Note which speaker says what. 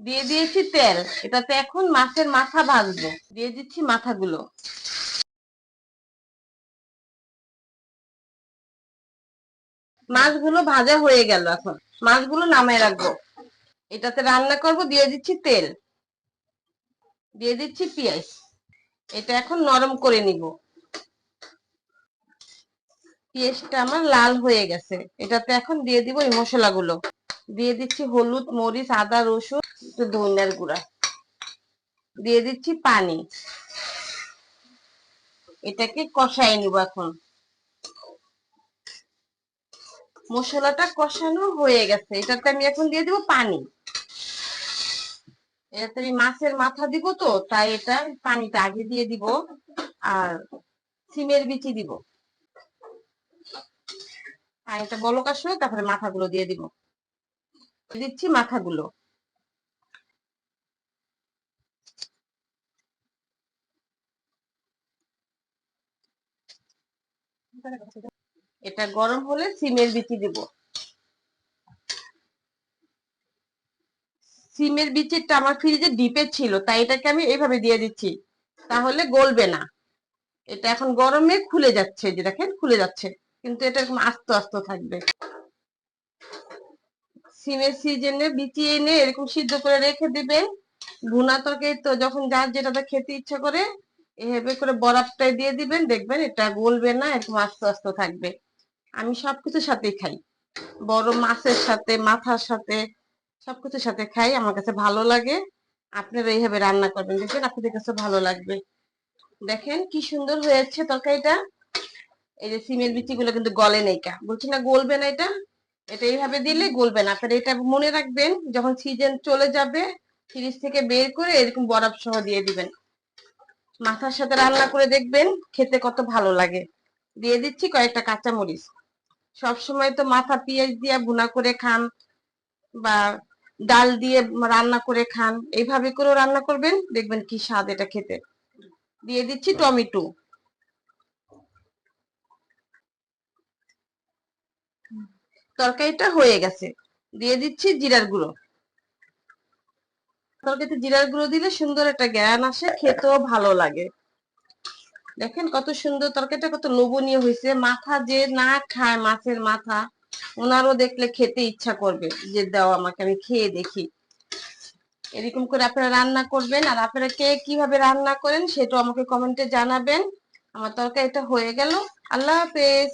Speaker 1: দিয়ে দিয়েছি তেল। এটাতে এখন মাছের মাথা ভাজবো। দিয়ে দিচ্ছি মাথাগুলো। মাছগুলো ভাজা হয়ে গেল এখন। মাছগুলো নামায় রাখব। এটাতে রান্না করব, দিয়ে দিচ্ছি তেল। দিয়ে দিচ্ছি পেঁয়াজ। এটা এখন নরম করে নিব। পেঁয়াজটা আমার লাল হয়ে গেছে। এটাতে এখন দিয়ে দিব এই মশলাগুলো। দিয়ে দিচ্ছি হলুদ, মরিচ, আদা, রসুন। একটু ধনিয়ার গুঁড়া। দিয়ে দিচ্ছি পানি। এটাকে কষাই নিব এখন। মশলাটা কষানো হয়ে গেছে। এটাতে আমি এখন দিয়ে দিব পানি। এটাতে আমি মাছের মাথা দিব তো, তাই এটা পানিটা আগে দিয়ে দিব আর সিমের বিচি দিব। পানিটা বলক আসলে তারপরে মাথাগুলো দিয়ে দিব। দিচ্ছি মাথাগুলো। এটা গরম হলে সিমের বিচি দিব। সিমের বিচিটা আমার ফ্রিজে ডিপে ছিল, তাই এটাকে আমি এইভাবে দিয়ে দিচ্ছি, তাহলে গলবে না। এটা এখন গরমে খুলে যাচ্ছে যে দেখেন, খুলে যাচ্ছে, কিন্তু এটা এরকম আস্তে আস্তে থাকবে। সিমের সিজনে বিচি এনে এরকম সিদ্ধ করে রেখে দিবেন ভুনা তরকারি তো যখন যার যেটাতে খেতে ইচ্ছা করে এভাবে করে বরফটাই দিয়ে দিবেন, দেখবেন এটা গলবে না, এরকম আস্তে আস্তে থাকবে। আমি সবকিছুর সাথেই খাই। বড় মাছের সাথে, মাথার সাথে, সবকিছুর সাথে খাই, আমার কাছে ভালো লাগে। আপনারা এইভাবে রান্না করবেন, দেখবেন আপনাদের কাছে ভালো লাগবে। দেখেন কি সুন্দর হয়েছে তরকারিটা। এই যে সিমের বিচিগুলো কিন্তু গলে নেই কা। বলছি না গলবে না এটা? এটা এইভাবে দিলে গলবে না। আপনারা এটা মনে রাখবেন, যখন সিজন চলে যাবে ফ্রিজ থেকে বের করে এরকম বরফ সহ দিয়ে দিবেন। মাথার সাথে রান্না করে দেখবেন খেতে কত ভালো লাগে। দিয়ে দিচ্ছি কয়েকটা কাঁচা মরিচ সবসময় তো মাথা পেঁয়াজ দিয়ে ভুনা করে খান বা ডাল দিয়ে রান্না করে খান। এইভাবে করেও রান্না করবেন, দেখবেন কি স্বাদ এটা খেতে। দিয়ে দিচ্ছি টমেটো। তরকারিটা হয়ে গেছে। দিয়ে দিচ্ছি জিরার গুঁড়ো। তরকারিতে জিরার গুঁড়ো দিলে সুন্দর একটা জ্ঞান আসে, খেতেও ভালো লাগে। দেখেন কত সুন্দর তরকারিটা, কত লোভনীয় হয়েছে। মাথা যে না খায় মাছের মাথা, ওনারও দেখলে খেতে ইচ্ছা করবে যে, দাও আমাকে, আমি খেয়ে দেখি। এরকম করে আপনারা রান্না করবেন। আর আপনারা কে কীভাবে রান্না করেন, সেটাও আমাকে কমেন্টে জানাবেন। আমার তরকারিটা হয়ে গেল। আল্লাহ হাফেজ।